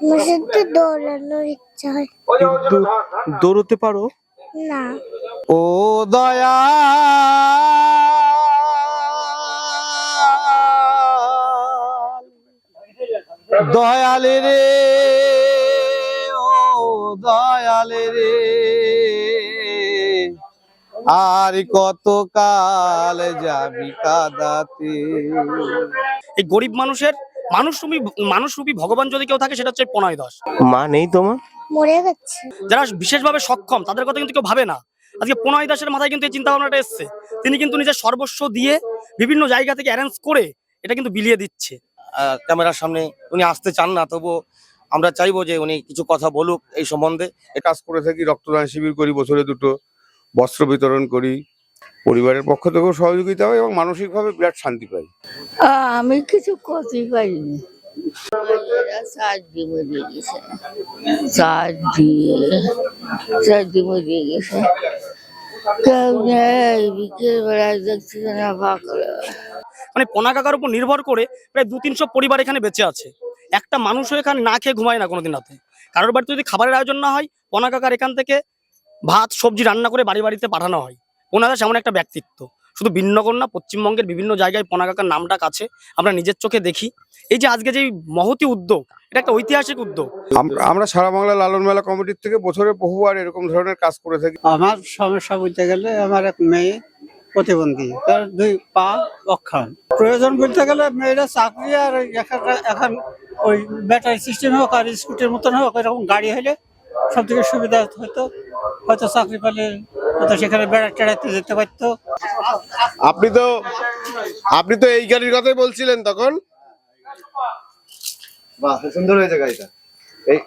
শুধু দৌড়ানোর ইচ্ছা হয় কিন্তু দৌড়তে পারো? না। ও দয়া দয়ালে রে ও দয়ালে রে। আর কত কাল যাবি কাদাতে? এই গরিব মানুষের মানুষরূপী মানুষরূপী ভগবান যদি কেউ থাকে সেটা হচ্ছে প্রণয় দাস মা নেই তোমার? মরে গেছে। যারা বিশেষভাবে সক্ষম তাদের কথা কিন্তু কেউ ভাবে না। আজকে প্রণয় দাসের মাথায় কিন্তু এই চিন্তা ভাবনাটা এসছে। তিনি কিন্তু নিজের সর্বস্ব দিয়ে বিভিন্ন জায়গা থেকে অ্যারেঞ্জ করে এটা কিন্তু বিলিয়ে দিচ্ছে। আহ, ক্যামেরার সামনে উনি আসতে চান না তবুও আমরা চাইব যে উনি কিছু কথা বলুক এই সম্বন্ধে। এ কাজ করে থাকি রক্তদান শিবির করি বছরে দুটো বস্ত্র বিতরণ করি। পরিবারের পক্ষ থেকেও সহযোগিতা হয় এবং মানসিকভাবে বিরাট শান্তি পাই। আমি কিছু করতেই পারিনি এরা গেছে গেছে কেউ নেই দেখছি না মানে পোনা কাকার উপর নির্ভর করে প্রায় দু তিনশো পরিবার এখানে বেঁচে আছে। একটা মানুষও এখানে না খেয়ে ঘুমায় না কোনোদিন রাতে। কারোর বাড়িতে যদি খাবারের আয়োজন না হয় পোনা কাকার এখান থেকে ভাত সবজি রান্না করে বাড়ি বাড়িতে পাঠানো হয়। পোনা দাস এমন একটা ব্যক্তিত্ব। শুধু বিন্নগর না পশ্চিমবঙ্গের বিভিন্ন জায়গায় পোনা কাকার নামটা কাছে আমরা নিজের চোখে দেখি। এই যে আজকে যে এই মহতি উদ্যোগ এটা একটা ঐতিহাসিক উদ্যোগ। আমরা সারা বাংলা লালন মেলা কমিটির থেকে বছরে বহুবার এরকম ধরনের কাজ করে থাকি। আমার সমস্যা বলতে গেলে আমার এক মেয়ে প্রতিবন্ধী তার দুই পা অক্ষম প্রয়োজন বলতে গেলে মেয়েরা চাকরি আর এখন ওই ব্যাটারি সিস্টেম হোক আর স্কুটির মতন হোক এরকম গাড়ি হলে সব থেকে সুবিধা হতো। হয়তো চাকরি পেলে হয়তো সেখানে বেড়া টেড়াতে যেতে পারতো। আপনি তো আপনি তো এই গাড়ির কথাই বলছিলেন তখন। বাহ সুন্দর হয়েছে গাড়িটা। এই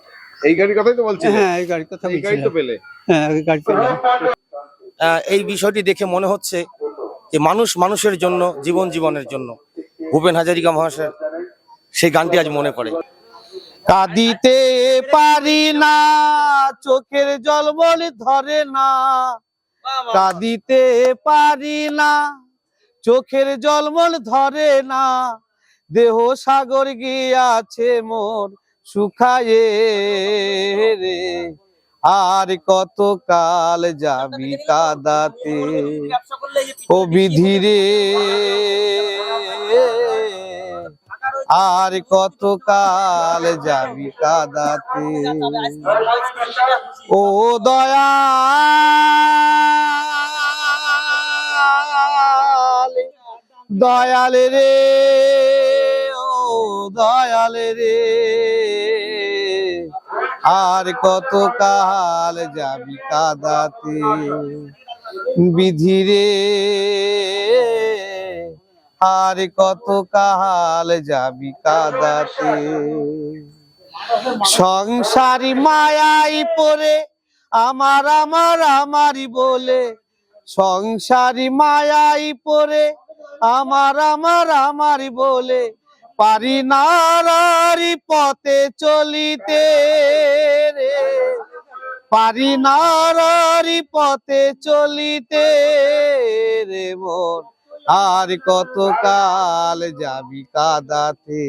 এই গাড়ির কথাই তো বলছিলেন। হ্যাঁ এই গাড়ির কথা এই গাড়ি তো পেলে। হ্যাঁ এই গাড়ি পেলাম। এই বিষয়টি দেখে মনে হচ্ছে যে মানুষ মানুষের জন্য জীবন জীবনের জন্য ভূপেন হাজারিকা মহাশয় সেই গানটি আজ মনে পড়ে। কাঁদিতে পারি না চোখের জল বলে ধরে না কাঁদিতে পারি না, চোখের জলমল ধরে না। দেহ সাগর গিয়াছে মোর শুকায়ে রে। আর কত কাল যাবি কাদাতে? ও বিধি রে। আর কত কাল যাবি কাদাতে? ও দয়াল দয়াল রে, ও দয়াল রে। আর কত কাল যাবি কাদাতে? বিধি রে, আর কত কাল যাবি কাদাতে? সংসারী মায়াই পরে আমার আমার, আমারই বলে। সংসারী মায়াই পরে আমার আমার, আমারই বলে পারি নারারি পথে চলিতে রে। পারি নারারি পথে চলিতে রে মন আর কত কাল যাবি কাদাতে?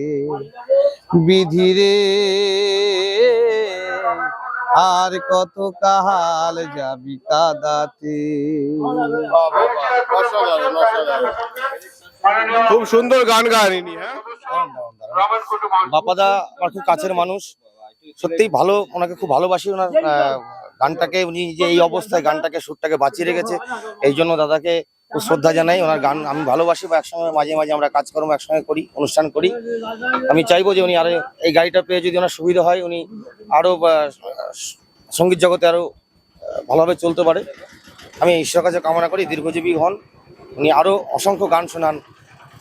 বিধি রে। আর কত কাল যাবি কাদাতে? খুব সুন্দর গান গান ইনি হ্যাঁ? বাপাদা আমার খুব কাছের মানুষ। সত্যিই ভালো ওনাকে খুব ভালোবাসি ওনার আহ, গানটাকে। উনি যে এই অবস্থায় গানটাকে সুরটাকে বাঁচিয়ে রেখেছে। এই জন্য দাদাকে শ্রদ্ধা জানাই ওনার গান আমি ভালোবাসি বা একসঙ্গে মাঝে মাঝে আমরা কাজকর্ম একসঙ্গে করি অনুষ্ঠান করি। আমি চাইব যে উনি আরও এই গাড়িটা পেয়ে যদি ওনার সুবিধা হয় উনি আরও সংগীত জগতে আরও ভালোভাবে চলতে পারে। আমি ঈশ্বর কাছে কামনা করি দীর্ঘজীবী হন। উনি আরও অসংখ্য গান শোনান।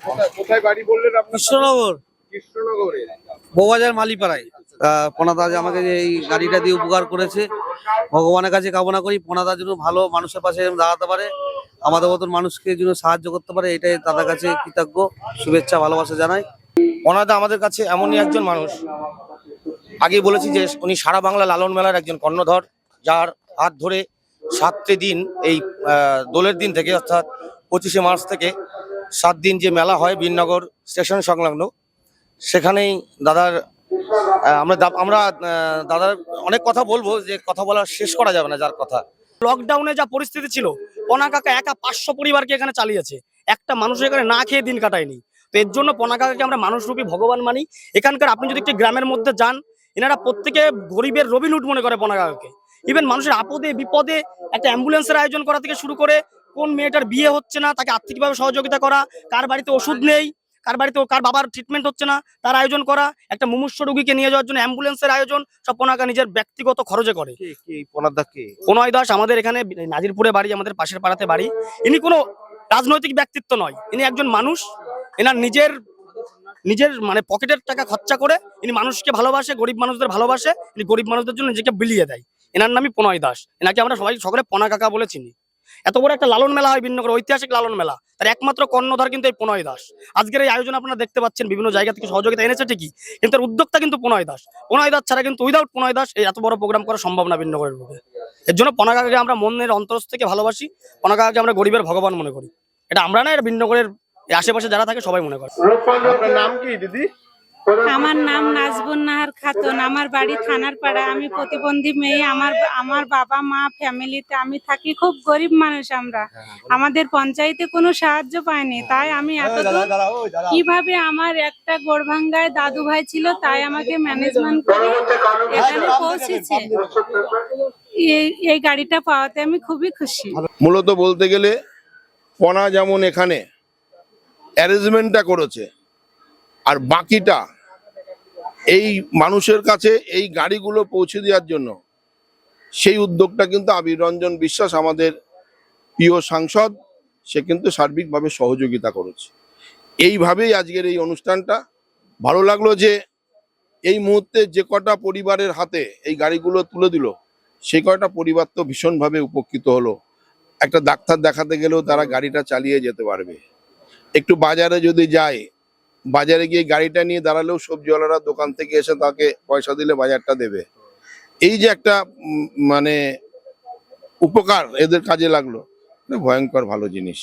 কোথায়- কোথায় বাড়ি বললেন আপনি কৃষ্ণনগর। কৃষ্ণনগরে। বৌবাজার মালিপাড়ায়। পনাদা যে আমাকে এই গাড়িটা দিয়ে উপকার করেছে ভগবানের কাছে কামনা করি পনাদা যেন ভালো মানুষের পাশে দাঁড়াতে পারে। আমাদের মতন মানুষকে যেন সাহায্য করতে পারে, এটাই দাদার কাছে কৃতজ্ঞ। শুভেচ্ছা, ভালোবাসা জানাই। ওনাদা আমাদের কাছে এমনই একজন মানুষ। আগে বলেছি যে উনি সারা বাংলা লালন মেলার একজন কর্ণধর, যার হাত ধরে সাতটি দিন এই দোলের দিন থেকে, অর্থাৎ পঁচিশে মার্চ থেকে সাত দিন যে মেলা হয় বীরনগর স্টেশন সংলগ্ন, সেখানেই দাদার আমরা আমরা দাদার অনেক কথা বলব, যে কথা বলা শেষ করা যাবে না যার কথা। লকডাউনে যা পরিস্থিতি ছিল, পনা কাকা একা পাঁচশো পরিবারকে এখানে চালিয়েছে। একটা মানুষ এখানে না খেয়ে দিন কাটায়নি। তো এর জন্য পনা কাকাকে আমরা মানুষরূপী ভগবান মানি। এখানকার আপনি যদি একটি গ্রামের মধ্যে যান, এনারা প্রত্যেকে গরিবের রবিনুট মনে করে পনা কাকাকে। ইভেন মানুষের আপদে, বিপদে একটা অ্যাম্বুলেন্সের আয়োজন করা থেকে শুরু করে, কোন মেয়েটার বিয়ে হচ্ছে না, তাকে আর্থিকভাবে সহযোগিতা করা, কার বাড়িতে ওষুধ নেই কার বাড়িতে কার বাবার ট্রিটমেন্ট হচ্ছে না তার আয়োজন করা একটা মুমূর্ষ রুগীকে নিয়ে যাওয়ার জন্য অ্যাম্বুলেন্সের আয়োজন সব পনাকা নিজের ব্যক্তিগত খরচে করে। প্রণয় দাস আমাদের এখানে নাজিরপুরে বাড়ি আমাদের পাশের পাড়াতে বাড়ি। ইনি কোনো রাজনৈতিক ব্যক্তিত্ব নয় ইনি একজন মানুষ এনার নিজের নিজের মানে পকেটের টাকা খরচা করে ইনি মানুষকে ভালোবাসে গরিব মানুষদের ভালোবাসে ইনি গরিব মানুষদের জন্য নিজেকে বিলিয়ে দেয়। এনার নামই প্রণয় দাস এনাকে আমরা সবাই সকলে পনা কাকা বলে চিনি। এত বড় একটা লালন মেলা হয় ভিন্ন করে, ঐতিহাসিক লালন মেলা। তার একমাত্র কর্ণধার কিন্তু এই প্রণয় দাস। আজকের এই আয়োজন আপনারা দেখতে পাচ্ছেন, বিভিন্ন জায়গা থেকে সহযোগিতা এনেছে ঠিকই, কিন্তু তার উদ্যোক্তা কিন্তু প্রণয় দাস। প্রণয় দাস ছাড়া কিন্তু উইদাউট প্রণয় দাস এই এত বড় প্রোগ্রাম করা সম্ভব না ভিন্নগরের বুকে এর জন্য পনাকাকে আমরা মনের অন্তরস্থ থেকে ভালোবাসি, পনাকাকে আমরা গরিবের ভগবান মনে করি। এটা আমরা না, এটা ভিন্নগরের এই আশেপাশে যারা থাকে সবাই মনে করে। নাম কি, দিদি? আমার নাম নাজবুন নাহার খাতুন। আমার বাড়ি থানার পাড়া আমি প্রতিবন্ধী মেয়ে। আমার আমার বাবা মা ফ্যামিলিতে আমি থাকি। খুব গরিব মানুষ আমরা। আমাদের পঞ্চায়েতে কোনো সাহায্য পাইনি তাই আমি এতদূর কীভাবে আমার একটা গোড়ভাঙ্গায় দাদু ভাই ছিল তাই আমাকে ম্যানেজমেন্ট করে এখানে পৌঁছেছে। এই এই গাড়িটা পাওয়াতে আমি খুবই খুশি। মূলত বলতে গেলে পনা যেমন এখানে অ্যারেঞ্জমেন্টটা করেছে আর বাকিটা এই মানুষের কাছে এই গাড়িগুলো পৌঁছে দেওয়ার জন্য সেই উদ্যোগটা কিন্তু আবির রঞ্জন বিশ্বাস, আমাদের প্রিয় সাংসদ, সে কিন্তু সার্বিকভাবে সহযোগিতা করেছে। এইভাবেই আজকের এই অনুষ্ঠানটা। ভালো লাগল যে এই মুহূর্তে যে কটা পরিবারের হাতে এই গাড়িগুলো তুলে দিল সেই কয়টা পরিবার তো ভীষণভাবে উপকৃত হলো। একটা ডাক্তার দেখাতে গেলেও তারা গাড়িটা চালিয়ে যেতে পারবে। একটু বাজারে যদি যায় বাজারে গিয়ে গাড়িটা নিয়ে দাঁড়ালেও সবজিওয়ালারা দোকান থেকে এসে তাকে পয়সা দিলে বাজারটা দেবে। এই যে একটা মানে উপকার এদের কাজে লাগল ভয়ঙ্কর ভালো জিনিস।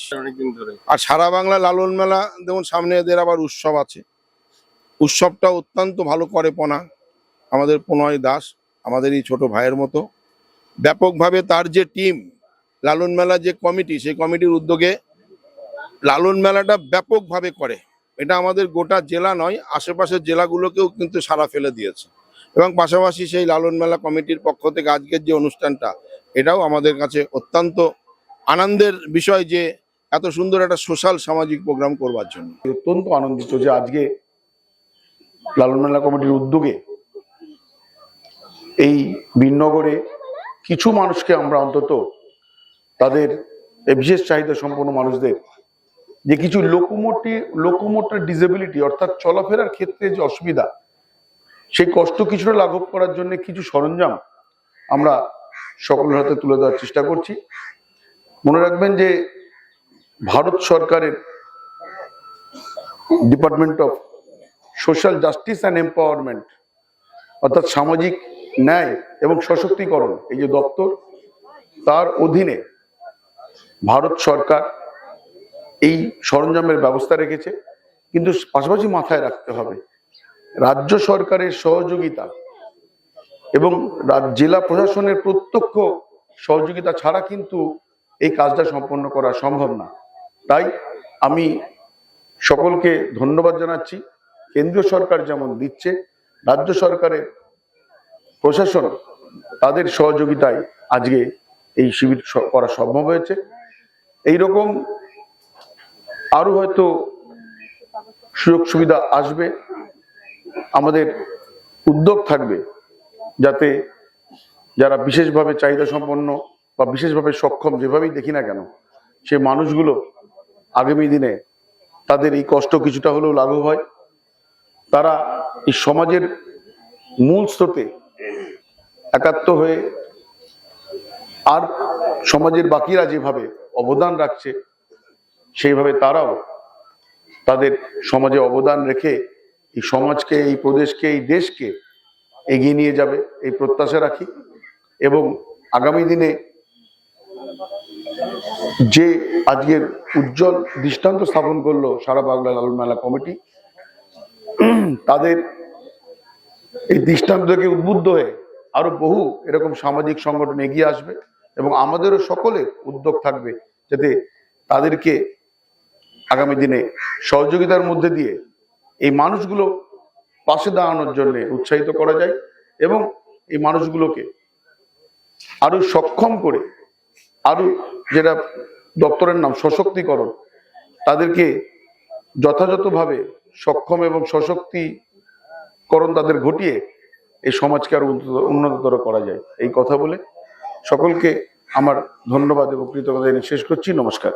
আর সারা বাংলা লালন মেলা যেমন সামনে এদের আবার উৎসব আছে। উৎসবটা অত্যন্ত ভালো করে পনা। আমাদের প্রণয় দাস আমাদের এই ছোট ভাইয়ের মতো। ব্যাপকভাবে তার যে টিম লালন মেলা যে কমিটি সেই কমিটির উদ্যোগে লালন মেলাটা ব্যাপকভাবে করে। এটা আমাদের গোটা জেলা নয়, আশেপাশের জেলাগুলোকেও কিন্তু সারা ফেলে দিয়েছে। এবং পাশাপাশি সেই লালন মেলা কমিটির পক্ষ থেকে আজকের যে অনুষ্ঠানটা, এটাও আমাদের কাছে অত্যন্ত আনন্দের বিষয় যে এত সুন্দর একটা সোশ্যাল সামাজিক প্রোগ্রাম করবার জন্য। অত্যন্ত আনন্দিত যে আজকে লালন মেলা কমিটির উদ্যোগে এই বিনগরে কিছু মানুষকে আমরা অন্তত তাদের বিশেষ চাহিদা সম্পন্ন মানুষদের যে কিছু লোকোমোটি লোকোমোটার ডিসেবিলিটি অর্থাৎ চলাফেরার ক্ষেত্রে যে অসুবিধা সেই কষ্ট কিছুটা লাঘব করার জন্য কিছু সরঞ্জাম আমরা সকলের হাতে তুলে দেওয়ার চেষ্টা করছি। মনে রাখবেন যে ভারত সরকারের department of social justice and empowerment অর্থাৎ সামাজিক ন্যায় এবং সশক্তিকরণ, এই যে দপ্তর, তার অধীনে ভারত সরকার এই সরঞ্জামের ব্যবস্থা রেখেছে, কিন্তু পাশাপাশি মাথায় রাখতে হবে, রাজ্য সরকারের সহযোগিতা এবং জেলা প্রশাসনের প্রত্যক্ষ সহযোগিতা ছাড়া কিন্তু এই কাজটা সম্পন্ন করা সম্ভব না। তাই আমি সকলকে ধন্যবাদ জানাচ্ছি। কেন্দ্রীয় সরকার যেমন দিচ্ছে, রাজ্য সরকারের প্রশাসন তাদের সহযোগিতায় আজকে এই শিবির করা সম্ভব হয়েছে। এই রকম আরও হয়তো সুযোগ সুবিধা আসবে। আমাদের উদ্যোগ থাকবে যাতে যারা বিশেষভাবে চাহিদা সম্পন্ন বা বিশেষভাবে সক্ষম যেভাবেই দেখি না কেন, সে মানুষগুলো আগামী দিনে তাদের এই কষ্ট কিছুটা হলেও লাঘব হয়। তারা এই সমাজের মূল স্রোতে একাত্ম হয়ে আর সমাজের বাকিরা যেভাবে অবদান রাখছে সেইভাবে তারাও তাদের সমাজে অবদান রেখে এই সমাজকে, এই প্রদেশকে, এই দেশকে এগিয়ে নিয়ে যাবে, এই প্রত্যাশা রাখি। এবং আগামী দিনে যে আজকের উজ্জ্বল দৃষ্টান্ত স্থাপন করল সারা বাংলা লালন মেলা কমিটি, তাদের এই দৃষ্টান্তকে উদ্বুদ্ধ হয়ে আরও বহু এরকম সামাজিক সংগঠন এগিয়ে আসবে এবং আমাদেরও সকলের উদ্যোগ থাকবে যাতে তাদেরকে আগামী দিনে সহযোগিতার মধ্যে দিয়ে এই মানুষগুলো পাশে দাঁড়ানোর জন্য উৎসাহিত করা যায় এবং এই মানুষগুলোকে আরও সক্ষম করে, আরও যেটা দপ্তরের নাম সশক্তিকরণ, তাদেরকে যথাযথভাবে সক্ষম এবং সশক্তিকরণ তাদের ঘটিয়ে এই সমাজকে আরও উন্নততর করা যায়। এই কথা বলে সকলকে আমার ধন্যবাদ এবং কৃতজ্ঞতা শেষ করছি। নমস্কার।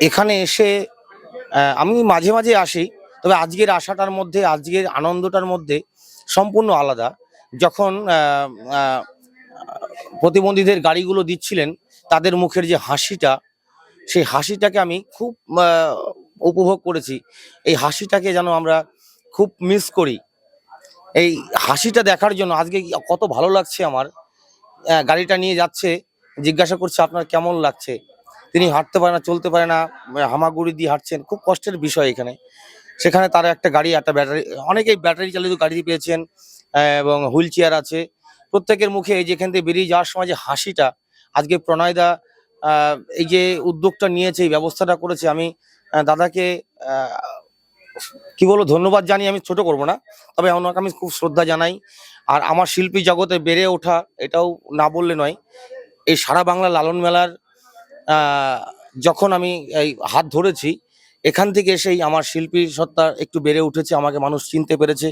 এখানে এসে আমি মাঝে মাঝে আসি, তবে আজকের আশাটার মধ্যে, আজকের আনন্দটার মধ্যে সম্পূর্ণ আলাদা। যখন প্রতিবন্ধীদের গাড়িগুলো দিচ্ছিলেন, তাদের মুখের যে হাসিটা, সেই হাসিটাকে আমি খুব উপভোগ করেছি। এই হাসিটাকে যেন আমরা খুব মিস করি। এই হাসিটা দেখার জন্য, আজকে কত ভালো লাগছে আমার। গাড়িটা নিয়ে যাচ্ছে, জিজ্ঞাসা করছে, আপনার কেমন লাগছে? তিনি হাঁটতে পারে না, চলতে পারে না হামাগুড়ি দিয়ে হাঁটছেন, খুব কষ্টের বিষয় এখানে। সেখানে তারা একটা গাড়ি, একটা ব্যাটারি, অনেকেই ব্যাটারি চালিত গাড়ি পেয়েছেন এবং হুইল চেয়ার আছে। প্রত্যেকের মুখে এই যেখান থেকে বেরিয়ে যাওয়ার সময় যে হাসিটা, আজকে প্রণয়দা এই যে উদ্যোগটা নিয়েছে, এই ব্যবস্থাটা করেছে, আমি দাদাকে কি বলব, ধন্যবাদ জানি আমি ছোট করব না, তবে ওনাকে আমি খুব শ্রদ্ধা জানাই। আর আমার শিল্পী জগতে বেড়ে ওঠা, এটাও না বললে নয়, এই সারা বাংলা লালন মেলার যখন আমি এই হাত ধরেছি, এখান থেকে এসেই আমার শিল্পী সত্তা একটু বেড়ে উঠেছে, আমাকে মানুষ চিনতে পেরেছে।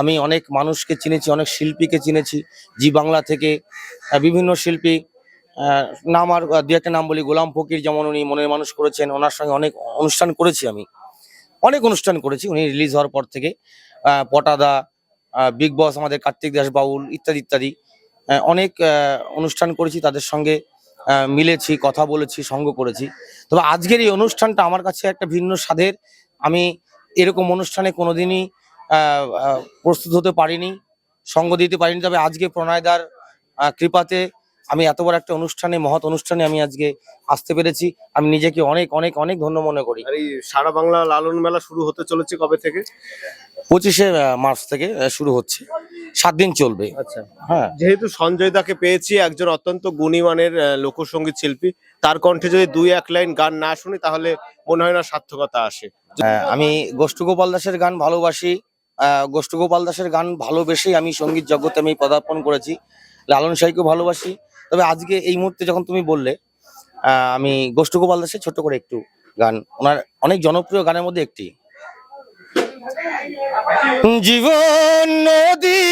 আমি অনেক মানুষকে চিনেছি, অনেক শিল্পীকে চিনেছি। জি বাংলা থেকে বিভিন্ন শিল্পী নাম আর দু একটা নাম বলি, গোলাম ফকির যেমন উনি মনের মানুষ করেছেন, ওনার সঙ্গে অনেক অনুষ্ঠান করেছি আমি। অনেক অনুষ্ঠান করেছি, উনি রিলিজ হওয়ার পর থেকে। পটাদা বিগ বস, আমাদের কার্তিক দাস বাউল, ইত্যাদি ইত্যাদি। অনেক অনুষ্ঠান করেছি তাদের সঙ্গে। মিলেছি, কথা বলেছি, সঙ্গ করেছি। তবে আজকের এই অনুষ্ঠানটা আমার কাছে একটা ভিন্ন স্বাদের। আমি এরকম অনুষ্ঠানে কোনোদিনই প্রস্তুত হতে পারিনি, সঙ্গ দিতে পারিনি। তবে আজকে প্রণয়দার কৃপাতে আমি এত বড় একটা অনুষ্ঠানে মহৎ অনুষ্ঠানে আমি আজকে আসতে পেরেছি। আমি নিজেকে অনেক অনেক অনেক ধন্য মনে করি। আর এই সারা বাংলা লালন মেলা শুরু হতে চলেছে কবে থেকে? পঁচিশে মার্চ থেকে শুরু হচ্ছে। সাত দিন চলবে। আচ্ছা। হ্যাঁ। যেহেতু সঞ্জয় দাকে পেয়েছি একজন অত্যন্ত গুণীমানের লোকসঙ্গীত শিল্পী তার কণ্ঠে যদি দুই এক লাইন গান না শুনি তাহলে মনে হয় না সার্থকতা আসে। আমি গোষ্ঠ গোপাল দাসের গান ভালোবাসি। আহ, গোষ্ঠ গোপাল দাসের গান ভালোবেসেই আমি সংগীত জগতে আমি পদার্পণ করেছি। লালন সাইকেও ভালোবাসি। তবে আজকে এই মুহূর্তে যখন তুমি বললে আমি গোষ্ঠ গোপাল দাসের ছোট করে একটু গান, ওনার অনেক জনপ্রিয় গানের মধ্যে একটি। জীবন নদী,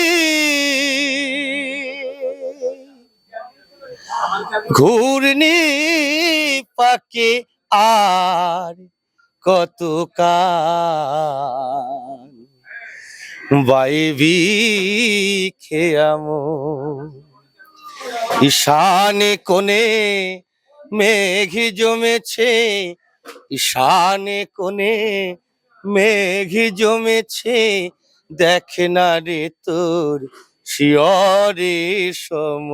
ঘূর্ণি পাকে আর কত কাল বাইবি খেয়ামো ঈশানে কোণে মেঘি জমেছে, ঈশানে কোণে মেঘি জমেছে। দেখে না রে তোর শিয়রে সম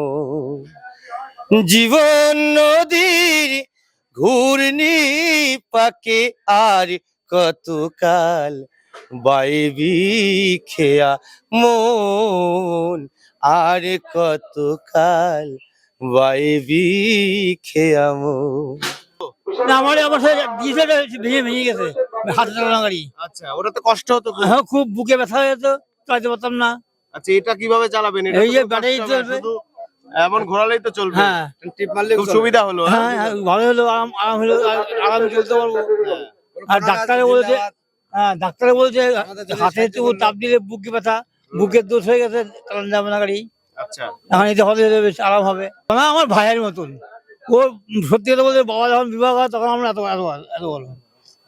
জীবন নদীর ঘূর্ণি পাকে আর কতকাল বাইবি খেয়া মন আর কতকাল বাইবি খেয়া মন। আমার আমার দিয়েছে ভেঙে ভেঙে গেছে হাতে চালানো গাড়ি। আচ্ছা ওটা কষ্ট হতো খুব। হ্যাঁ খুব বুকে ব্যথা হয়ে যেত চালাতে পারতাম না। আচ্ছা এটা কীভাবে চালাবেন? এটা এই তো যে ব্যাটারি চলবে। এমন ঘোরালেই তো চলবে। হ্যাঁ। খুব সুবিধা হলো হ্যাঁ? হ্যাঁ হ্যাঁ, ভালো হলো আরাম আরাম হলো চলতে পারব। আর ডাক্তারে বলেছে হ্যাঁ ডাক্তারে বলছে হাতে একটু তাপ দিলে বুকে ব্যথা বুকের দোষ হয়ে গেছে চালানো যাবে না গাড়ি। আচ্ছা। এখন এতে হবে এতে বেশ আরাম হবে। আমার আমার ভাইয়ের মতন। ও সত্যি কথা বলতে বাবা যখন বিবাহ হয় তখন আমরা এত এত এত বলো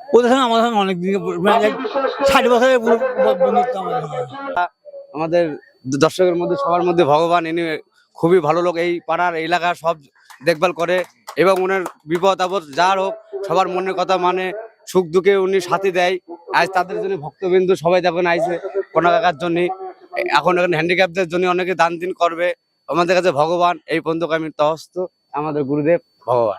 ওদের সঙ্গে আমাদের সঙ্গে অনেক দিন মানে ষাট বছরের বন্ধুত্ব আমাদের দর্শকের মধ্যে সবার মধ্যে ভগবান এনে খুবই ভালো লোক। এই পাড়ার এলাকা সব দেখভাল করে এবং ওনার বিপদ আপদ যার হোক সবার মনের কথা মানে সুখ দুঃখে উনি সাথে দেয়। আজ তাদের জন্য ভক্তবিন্দু সবাই দেখুন আইসে কোনো কাকার জন্য, এখন এখন হ্যান্ডিক্যাপদের জন্য অনেকে দান দিন করবে। আমাদের কাছে ভগবান, এই পর্যন্ত আমি তহস্ত, আমাদের গুরুদেব ভগবান।